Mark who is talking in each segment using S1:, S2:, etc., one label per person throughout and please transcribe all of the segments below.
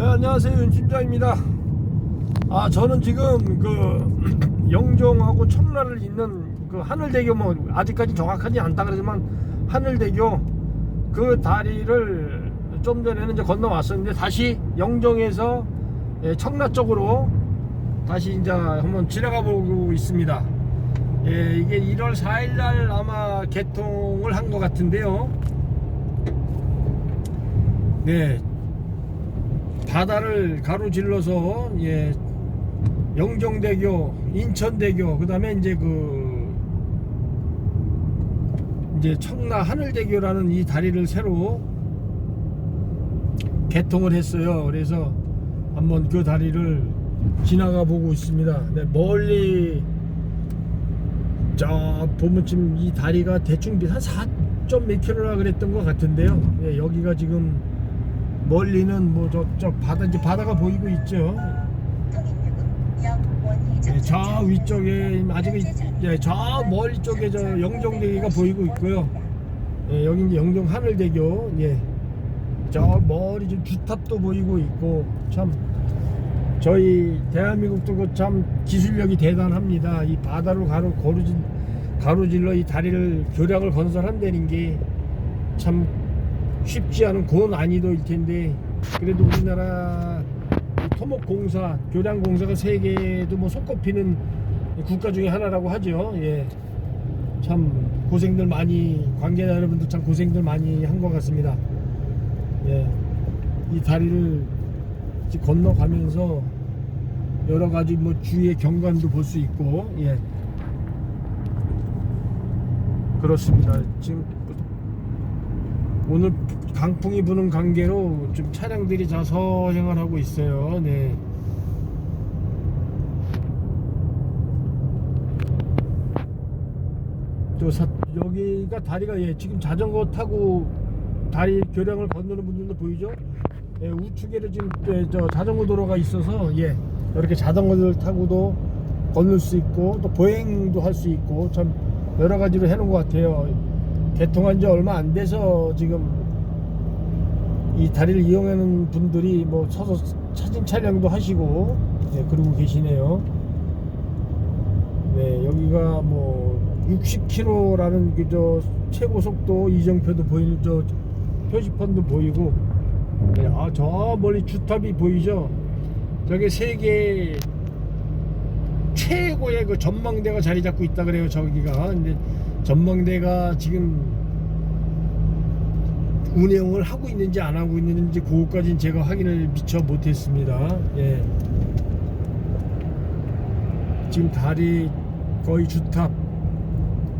S1: 네, 안녕하세요 윤팀장입니다. 아 저는 지금 그 영종하고 청라를 잇는 그 하늘대교 뭐 아직까지 정확하지 않다 그러지만 하늘대교 그 다리를 좀 전에는 이제 건너왔었는데 다시 영종에서 예, 청라 쪽으로 다시 이제 한번 지나가 보고 있습니다. 예, 이게 1월 4일 날 아마 개통을 한 것 같은데요. 네, 바다를 가로질러서 예 영종대교, 인천대교, 그다음에 이제 그 이제 청라 하늘대교라는 이 다리를 새로 개통을 했어요. 그래서 한번 그 다리를 지나가 보고 있습니다. 네, 멀리 저 보면 지금 이 다리가 대충 한4몇 킬로라 그랬던 것 같은데요. 예, 여기가 지금 멀리는 뭐 저쪽 바다 이제 바다가 보이고 있죠. 예, 저 위쪽에 아직 예, 저 멀리 쪽에 저 영종대교가 보이고 있고요. 예, 여기 이제 영종 하늘대교 예. 저 멀리 좀 주탑도 보이고 있고 참 저희 대한민국도 그참 기술력이 대단합니다. 이 바다로 가로 고르진 가로질러 이 다리를 교량을 건설한다는 게 참 쉽지 않은 고난이도일 텐데 그래도 우리나라 이 토목공사, 교량공사가 세계에도 뭐 손꼽히는 국가 중에 하나라고 하죠. 예. 참 고생들 많이 관계자 여러분들 참 고생들 많이 한 것 같습니다. 예. 이 다리를 건너가면서 여러 가지 뭐 주위의 경관도 볼 수 있고 예. 그렇습니다. 지금 오늘 강풍이 부는 관계로 좀 차량들이 다 서행을 하고 있어요. 네. 또 사, 여기가 다리가 예, 지금 자전거 타고 다리 교량을 건너는 분들도 보이죠? 예, 우측에는 지금 예, 저 자전거 도로가 있어서 예, 이렇게 자전거를 타고도 건널 수 있고 또 보행도 할 수 있고 참 여러 가지로 해놓은 것 같아요. 개통한 지 얼마 안 돼서 지금 이 다리를 이용하는 분들이 뭐 서서 사진 촬영도 하시고 네, 그러고 계시네요. 네, 여기가 뭐 60km라는 그저 최고 속도 이정표도 보이는 저 표지판도 보이고 네, 아, 저 멀리 주탑이 보이죠? 저게 세계 최고의 그 전망대가 자리 잡고 있다 그래요 저기가 근데 전망대가 지금 운영을 하고 있는지 안 하고 있는지 그것까지는 제가 확인을 미처 못했습니다 예. 지금 다리 거의 주탑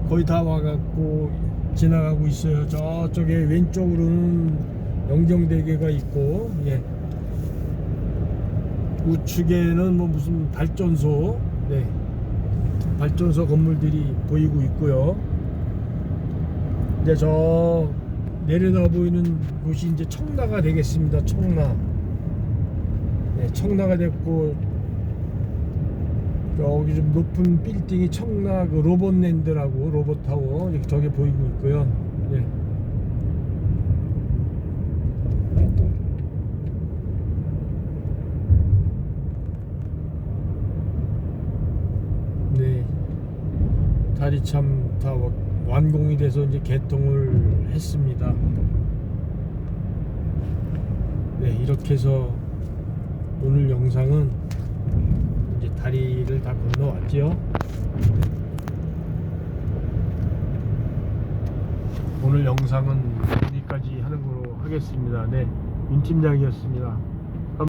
S1: 거의 다 와갖고 지나가고 있어요 저쪽에 왼쪽으로는 영종대교가 있고 예. 우측에는 뭐 무슨 발전소 네. 발전소 건물들이 보이고 있고요. 이제 저 내려다 보이는 곳이 이제 청라가 되겠습니다. 청라. 네, 청라가 됐고 여기 좀 높은 빌딩이 청라 그 로봇랜드라고 로봇타워 저게 보이고 있고요. 예. 네. 다리 참 다 완공이 돼서 이제 개통을 했습니다. 네, 이렇게 해서 오늘 영상은 이제 다리를 다 건너왔죠. 오늘 영상은 여기까지 하는 걸로 하겠습니다. 네, 윤 팀장이었습니다.